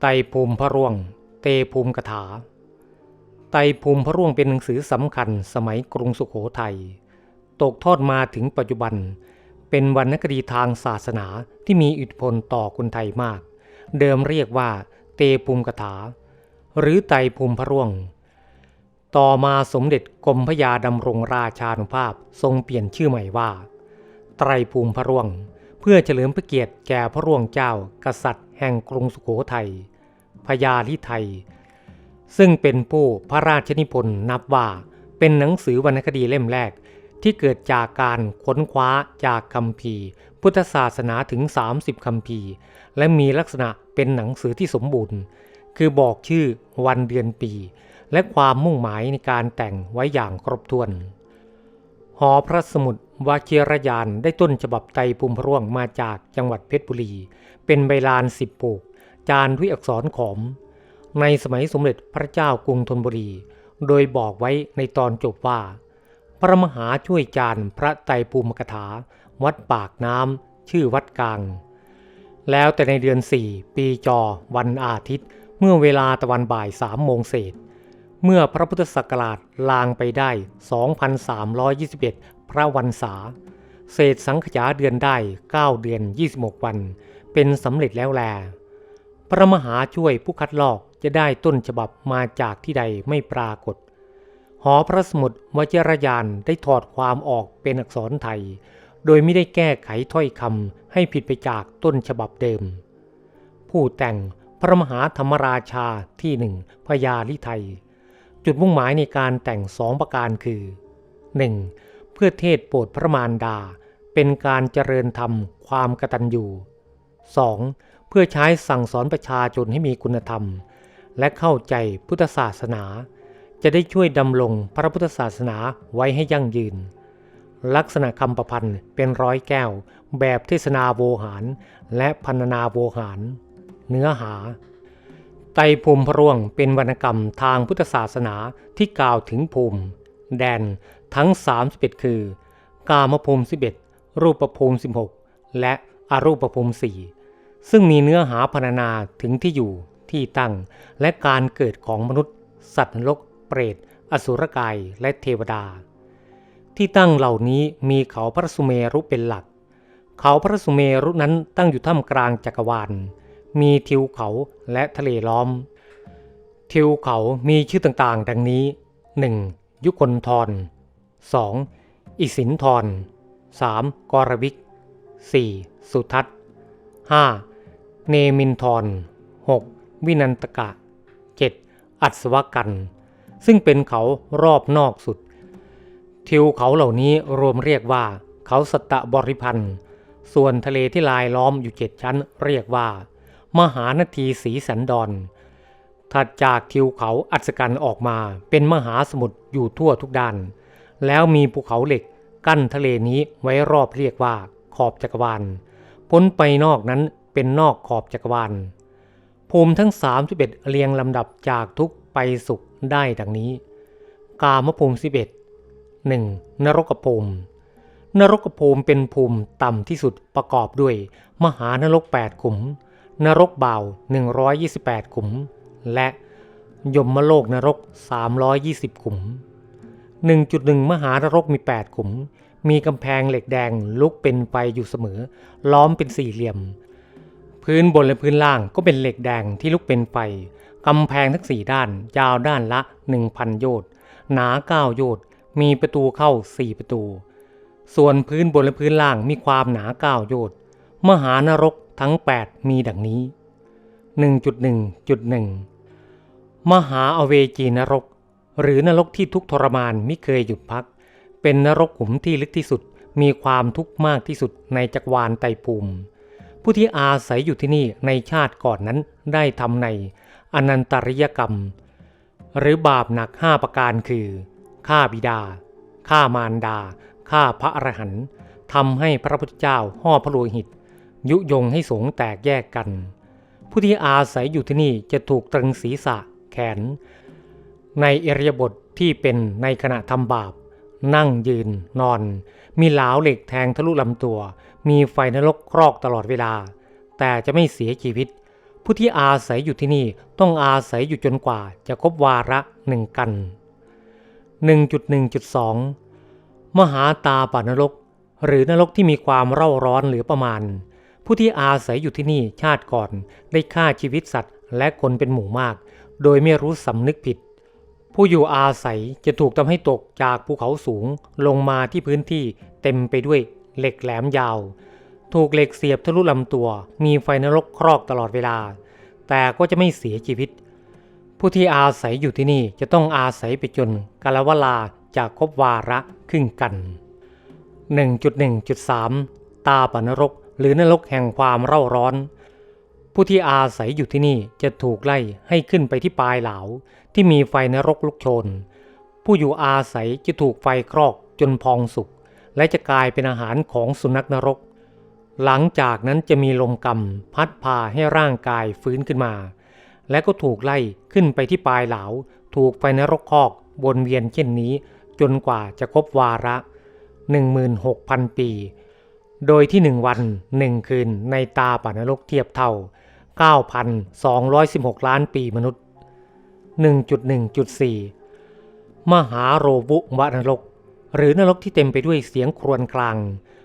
ไตภูมิพระร่วง เตภูมิกถา ไตภูมิพระร่วงเป็นหนังสือสำคัญสมัยกรุงสุขโขทัย ตกทอดมาถึงปัจจุบัน เป็นวรรณคดีทางศาสนาที่มีอิทธิพลต่อคนไทยมาก เดิมเรียกว่าเตภูมิกถา หรือไตภูมิพระร่วง ต่อมาสมเด็จกรมพระยาดำรงราชานุภาพทรงเปลี่ยนชื่อใหม่ว่า ไตรภูมิพระร่วง เพื่อเฉลิมพระเกียรติแก่พระร่วงเจ้ากษัตริย์ แห่งกรุงสุโขทัยพญาลิไทย ซึ่งเป็นผู้พระราชนิพนธ์นับว่าเป็นหนังสือวรรณคดีเล่มแรกที่เกิดจากการค้นคว้าจากคำพีร์พุทธศาสนาถึง 30คำพีร์และมีลักษณะเป็นหนังสือที่สมบูรณ์ คือบอกชื่อวันเดือนปี และความมุ่งหมายในการแต่งไว้อย่างครบถ้วน หอพระสมุดวาเชียรยานได้ต้นฉบับไตภูมิพระร่วงมาจากจังหวัดเพชรบุรี เป็นใบลานสิบปลูก จานด้วยอักษรขอม ในสมัยสมเด็จพระเจ้ากรุงธนบุรี โดยบอกไว้ในตอนจบว่า พระมหาช่วยจานพระไตรภูมิกถา วัดปากน้ำชื่อวัดกลาง แล้วแต่ในเดือนสี่ปีจอ วันอาทิตย์ เมื่อเวลาตะวันบ่ายสามโมงเศษ เมื่อพระพุทธศักราชลางไปได้ 2,321 พระวันษาเศษสังขยาเดือนได้ 9 เดือน 26 วัน เป็นสำเร็จแล้วแล พระมหาช่วยผู้คัดลอกจะได้ต้นฉบับมาจากที่ใดไม่ปรากฏ หอพระสมุดวจรยานได้ถอดความออกเป็นอักษรไทย โดยไม่ได้แก้ไขถ้อยคำให้ผิดไปจากต้นฉบับเดิม ผู้แต่งพระมหาธรรมราชาที่หนึ่งพญาลิไทย จุดมุ่งหมายในการแต่งสองประการคือ 1. เพื่อเทศโปรดพระมารดา เป็นการเจริญธรรมความกตัญญู 2. เพื่อใช้สั่งสอนประชาชนให้มีคุณธรรม และเข้าใจพุทธศาสนา จะได้ช่วยดำรงพระพุทธศาสนาไว้ให้ยั่งยืน ลักษณะคำประพันธ์เป็นร้อยแก้ว แบบเทศนาโวหาร และพันนาโวหาร เนื้อหา ไตภูมิพระร่วงเป็นวรรณกรรมทางพุทธศาสนาที่กล่าวถึงภูมิ แดนทั้ง 31 คือกามภูมิ 11 รูปภูมิ 16 และอรูปภูมิ4 ซึ่งมีเนื้อหาพรรณนาถึงที่อยู่ที่ตั้ง และการเกิดของมนุษย์ สัตว์นรก เปรต อสุรกายและเทวดา ที่ตั้งเหล่านี้มีเขาพระสุเมรุเป็นหลัก เขาพระสุเมรุนั้นตั้งอยู่ท่ามกลางจักรวาล มีทิวเขาและทะเลล้อม ทิวเขามีชื่อต่างๆ ดังนี้ 1. ยุคนทร 2. อิสินทร 3. กรวิก 4. สุทัศน์ 5. เนมินทร 6. วินันตกะ 7. อัศวกัน ซึ่งเป็นเขารอบนอกสุด ทิวเขาเหล่านี้รวมเรียกว่า เขาสตตบริพันธ์ส่วนทะเลที่ลายล้อมอยู่เจ็ดชั้นเรียกว่า มหานทีสีสันดอนถัดจากทิวเขาอัศกันออกมาเป็นมหาสมุทรอยู่ทั่วทุกด้าน แล้วมีภูเขาเหล็กกั้นทะเลนี้ไว้รอบเรียกว่าขอบจักรวาล พ้นไปนอกนั้น เป็นนอกขอบจักรวาล ภูมิทั้ง 31 เรียงลำดับจากทุกไปสุขได้ดังนี้ กามภูมิ 11 1. นรกภูมิ นรกภูมิเป็นภูมิต่ำที่สุดประกอบด้วย มหานรก 8 ขุม นรกเบ่า128 ขุม และยมโลกนรก 320 ขุม 1.1 มหานรกมี 8 ขุม มีกำแพงเหล็กแดงลุกเป็นไฟอยู่เสมอ ล้อมเป็นสี่เหลี่ยม พื้นบนและพื้นล่างก็เป็นเหล็กแดงที่ลุกเป็นไฟกำแพงทั้งสี่ด้าน ยาวด้านละ 1,000 โยชน์หนา9โยชน์มีประตูเข้า 4 ประตู ส่วนพื้นบนและพื้นล่างมีความหนา9โยชน์มหานรกทั้ง 8 มีดังนี้ 1.1.1 มหาอเวจีนรก หรือนรกที่ทุกทรมานไม่เคยหยุดพัก เป็นนรกขุมที่ลึกที่สุดมีความทุกข์มากที่สุดในจักรวาลไตรภูมิ ผู้ที่อาศัยอยู่ที่นี่ในชาติก่อนนั้นได้ทำในอนันตริยกรรม หรือบาปหนักห้าประการคือฆ่าบิดาฆ่ามารดาฆ่าพระอรหันต์ทำให้พระพุทธเจ้าห่อพระโลหิต ยุยงให้สงแตกแยกกัน ผู้ที่อาศัยอยู่ที่นี่จะถูกตรึงศีรษะแขน ในเอริยบทที่เป็นในขณะทำบาป นั่งยืนนอน มีเหลาเหล็กแทงทะลุลำตัว มีไฟนรกครอกตลอดเวลา แต่จะไม่เสียชีวิต ผู้ที่อาศัยอยู่ที่นี่ต้องอาศัยอยู่จนกว่าจะครบวาระหนึ่งกัน 1.1.2 มหาตาปานรก หรือนรกที่มีความเร่าร้อนเหลือประมาณ ผู้ที่อาศัยอยู่ที่นี่ชาติก่อนได้ฆ่าชีวิตสัตว์ และคนเป็นหมู่มาก โดยไม่รู้สำนึกผิดผู้อยู่อาศัยจะถูกทำให้ตกจากภูเขาสูงลงมาที่พื้นที่เต็มไปด้วย เหล็กแหลมยาว ถูกเหล็กเสียบทะลุลำตัว มีไฟนรกครอกตลอดเวลา แต่ก็จะไม่เสียชีวิต ผู้ที่อาศัยอยู่ที่นี่จะต้องอาศัยไปจนกาลวลาจะครบวาระครึ่งกัน 1.1.3 ตาปนรก หรือนรกแห่งความเร่าร้อน ผู้ที่อาศัยอยู่ที่นี่จะถูกไล่ให้ขึ้นไปที่ปลายเหลาที่มีไฟนรกลุกโชน ผู้อยู่อาศัยจะถูกไฟครอกจนพองสุก และจะกลายเป็นอาหารของสุนัขนรก หลังจากนั้นจะมีลมกำพัดพาให้ร่างกายฟื้นขึ้นมา และก็ถูกไล่ขึ้นไปที่ปลายเหลา ถูกไฟนรกคอกวนเวียนเช่นนี้ จนกว่าจะครบวาระ 16,000 ปี โดยที่หนึ่งวันหนึ่งคืนในตาป่านรกเทียบเท่า 9,216 ล้านปีมนุษย์ 1.1.4 มหาโรบุวนรก หรือนรกที่เต็มไปด้วยเสียงครวญคราง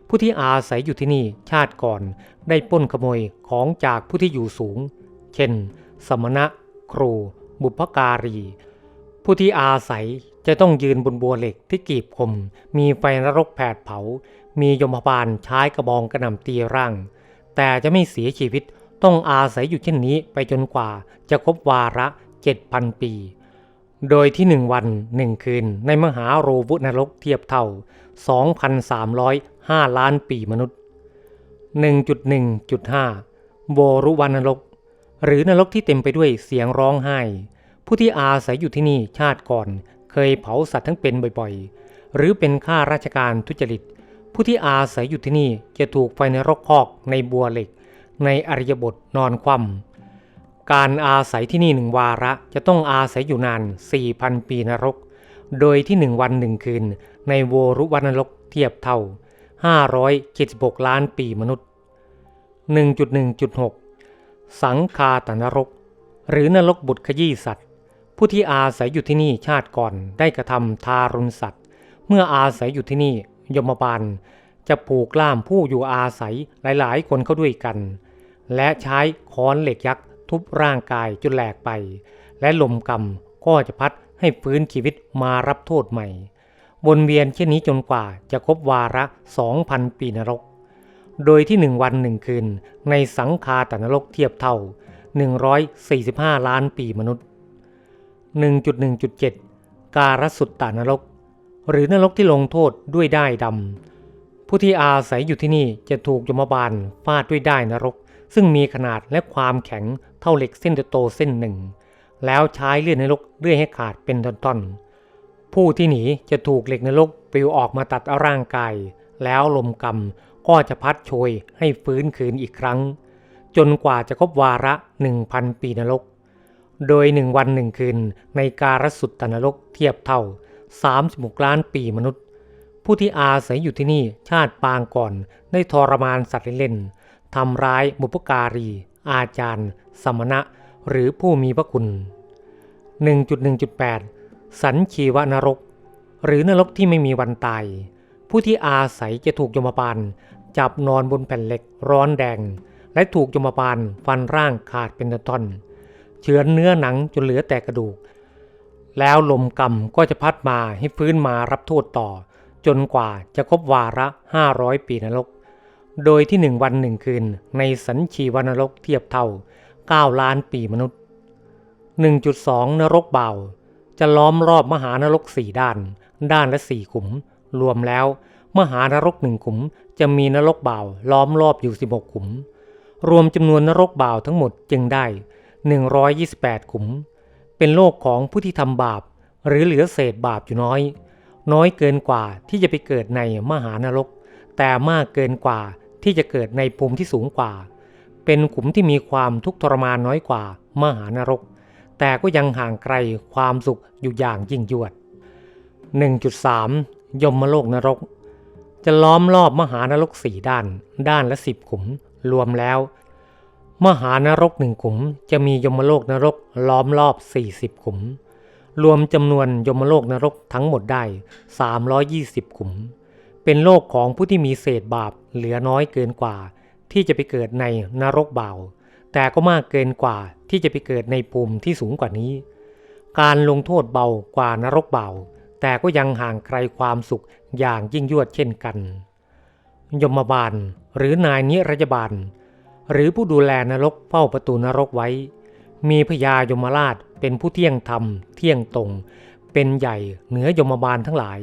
ผู้ที่อาศัยอยู่ที่นี่ชาติก่อนได้ปล้นขโมยของจากผู้ที่อยู่สูง เช่น สมณะ ครู บุพการี ผู้ที่อาศัยจะต้องยืนบนบัวเหล็กที่กีบคม มีไฟนรกแผดเผา มียมบาลใช้กระบองกระหน่ำตีร่าง แต่จะไม่เสียชีวิตต้องอาศัยอยู่เช่นนี้ไปจนกว่าจะครบวาระ7,000ปี โดยที่หนึ่งวันหนึ่งคืน ในมหาโรบุนรกเทียบเท่า 2,305 ล้านปีมนุษย์ 1.1.5โบรุวันรก หรือนรกที่เต็มไปด้วยเสียงร้องไห้ ผู้ที่อาศัยอยู่ที่นี่ชาติก่อนเคยเผาสัตว์ทั้งเป็นบ่อยๆ หรือเป็นข้าราชการทุจริต ผู้ที่อาศัยอยู่ที่นี่จะถูกไฟนรกคอกในบัวเหล็ก ในอริยบทนอนคว่ำ การอาศัยที่นี่หนึ่งวาระจะต้องอาศัยอยู่นาน 4,000 ปีนรก โดยที่หนึ่งวันหนึ่งคืน ในโวรุวันนรกเทียบเท่า 576 ล้านปีมนุษย์ 1.1.6 สังคาตนรก หรือนรกบุตรขยี้สัตว์ ผู้ที่อาศัยอยู่ที่นี่ชาติก่อนได้กระทำทารุณสัตว์ เมื่ออาศัยอยู่ที่นี่ยมบาลจะผูกล่ามผู้อยู่อาศัยหลายๆ คนเข้าด้วยกัน และใช้ค้อนเหล็กยักษ์ ทุบร่างกายจนแหลกไป และลมกรรมก็จะพัดให้ฟื้นชีวิตมารับโทษใหม่วนเวียนเช่นนี้จนกว่าจะครบวาระ2,000ปีนรก โดยที่หนึ่งวันหนึ่งคืน ในสังคาตนรกเทียบเท่า 145 ล้านปีมนุษย์ 1.1.7 การสุตตานรก หรือนรกที่ลงโทษด้วยได้ดำ ผู้ที่อาศัยอยู่ที่นี่จะถูกยมบาลฟาดด้วยได้นรก ซึ่งมีขนาดและความแข็ง เท่าเหล็กเส้นโตเส้นหนึ่ง แล้วใช้เลื่อนนรกเลื่อยให้ขาดเป็นท่อนๆ ผู้ที่หนีจะถูกเหล็กนรกปลิวออกมาตัดเอาร่างกาย แล้วลมกรรมก็จะพัดโชยให้ฟื้นคืนอีกครั้ง จนกว่าจะครบวาระ1,000ปีนรก โดยหนึ่งวันหนึ่งคืนในการสุตตนรกเทียบเท่า36ล้านปีมนุษย์ ผู้ที่อาศัยอยู่ที่นี่ชาติปางก่อนได้ทรมานสัตว์เล่นๆทำร้ายบุพการี อาจารย์ สมณะ หรือผู้มีพระคุณ 1.1.8 สันชีวนรก หรือนรกที่ไม่มีวันตาย ผู้ที่อาศัยจะถูกยมบาลจับนอนบนแผ่นเหล็กร้อนแดง และถูกยมบาลฟันร่างขาดเป็นท่อนเฉือนเนื้อหนังจนเหลือแต่กระดูก แล้วลมกรรมก็จะพัดมาให้ฟื้นมารับโทษต่อ จนกว่าจะครบวาระ 500 ปีนรก โดยที่หนึ่งวันหนึ่งคืนในสันชีวนรกเทียบเท่า 9 ล้านปีมนุษย์ 1.2 นรกเบา จะล้อมรอบมหานรกสี่ด้าน ด้านละสี่ขุม รวมแล้ว มหานรกหนึ่งขุม จะมีนรกเบาล้อมรอบอยู่ 16 ขุม รวมจำนวนนรกเบาทั้งหมดจึงได้ 128 ขุม เป็นโลกของผู้ที่ทำบาป หรือเหลือเศษบาปอยู่น้อย น้อยเกินกว่าที่จะไปเกิดในมหานรก แต่มากเกินกว่าที่จะเกิดในภูมิที่สูงกว่า เป็นขุมที่มีความทุกข์ทรมานน้อยกว่ามหานรก แต่ก็ยังห่างไกลความสุขอยู่อย่างยิ่งยวด 1.3 ยมโลกนรก จะล้อมรอบมหานรกสี่ด้าน ด้านละสิบขุมรวมแล้วมมหานรกหนึ่งขุม จะมียมโลกนรกล้อมรอบ 40 ขุม รวมจำนวนยมโลกนรกทั้งหมดได้ 320 ขุม เป็นโลกของผู้ที่มีเศษบาปเหลือน้อยเกินกว่า ที่จะไปเกิดในนรกเบาแต่ก็มากเกินกว่าที่จะไปเกิดในภูมิที่สูงกว่านี้ การลงโทษเบากว่านรกเบาแต่ก็ยังห่างไกลความสุขอย่างยิ่งยวดเช่นกัน ยมบาลหรือนายนิรยบาล หรือผู้ดูแลนรกเฝ้าประตูนรกไว้ มีพญายมราชเป็นผู้เที่ยงธรรม เที่ยงตรง เป็นใหญ่เหนือยมบาลทั้งหลาย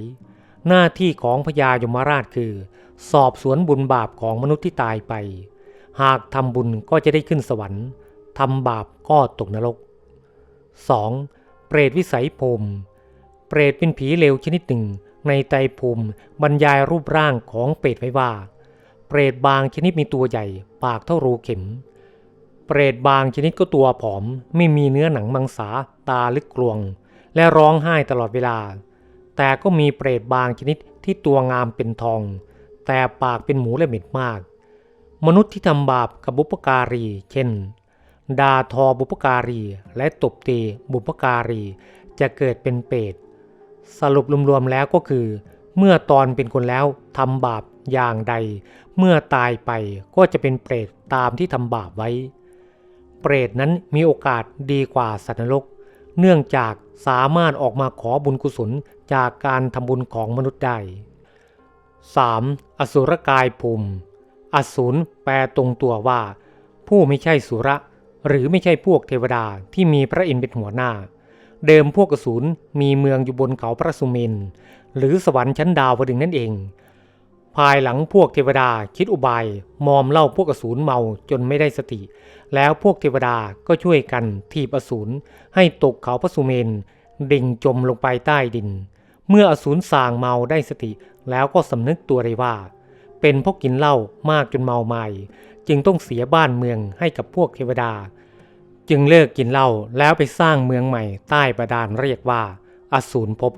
หน้าที่ของพญายมราชคือ สอบสวนบุญบาปของมนุษย์ที่ตายไป หากทำบุญก็จะได้ขึ้นสวรรค์ทำบาปก็ตกนรก 2. เปรตวิสัยภูมิเปรตเป็นผีเลวชนิดหนึ่งในไตรภูมิบรรยายรูปร่างของเปรตไว้ว่า เปรตบางชนิดมีตัวใหญ่ปากเท่ารูเข็ม เปรตบางชนิดก็ตัวผอม ไม่มีเนื้อหนังมังสาตาลึกกลวง และร้องไห้ตลอดเวลา แต่ก็มีเปรตบางชนิดที่ตัวงามเป็นทอง แต่ปากเป็นหมูและเหม็ดมาก มนุษย์ที่ทำบาปกับบุปการี เช่นดาทอบุปการีและตบตีบุปการีจะเกิดเป็นเปรตสรุปรวมๆแล้วก็คือ เมื่อตอนเป็นคนแล้วทำบาปอย่างใด เมื่อตายไปก็จะเป็นเปรตตามที่ทำบาปไว้ เปรตนั้นมีโอกาสดีกว่าสัตว์นรก เนื่องจากสามารถออกมาขอบุญกุศลจากการทำบุญของมนุษย์ได้ 3. อสุรกายภูมิ อสูรแปลตรงตัวว่า ผู้ไม่ใช่สุระ หรือไม่ใช่พวกเทวดาที่มีพระอินทร์เป็นหัวหน้า เดิมพวกอสูรมีเมืองอยู่บนเขาพระสุเมน หรือสวรรค์ชั้นดาวดึงนั่นเอง ภายหลังพวกเทวดาคิดอุบายมอมเล่าพวกอสูรเมาจนไม่ได้สติ แล้วพวกเทวดาก็ช่วยกันทีบอสูรให้ตกเขาพระสุเมนดิ่งจมลงไปใต้ดิน เมื่ออสูรสางเมาได้สติ แล้วก็สำนึกตัวได้ว่า เป็นเพราะกินเหล้ามากจนเมาไม่ จึงต้องเสียบ้านเมืองให้กับพวกเทวดา จึงเลิกกินเหล้าแล้วไปสร้างเมืองใหม่ใต้ประดานเรียกว่า อสูรภพ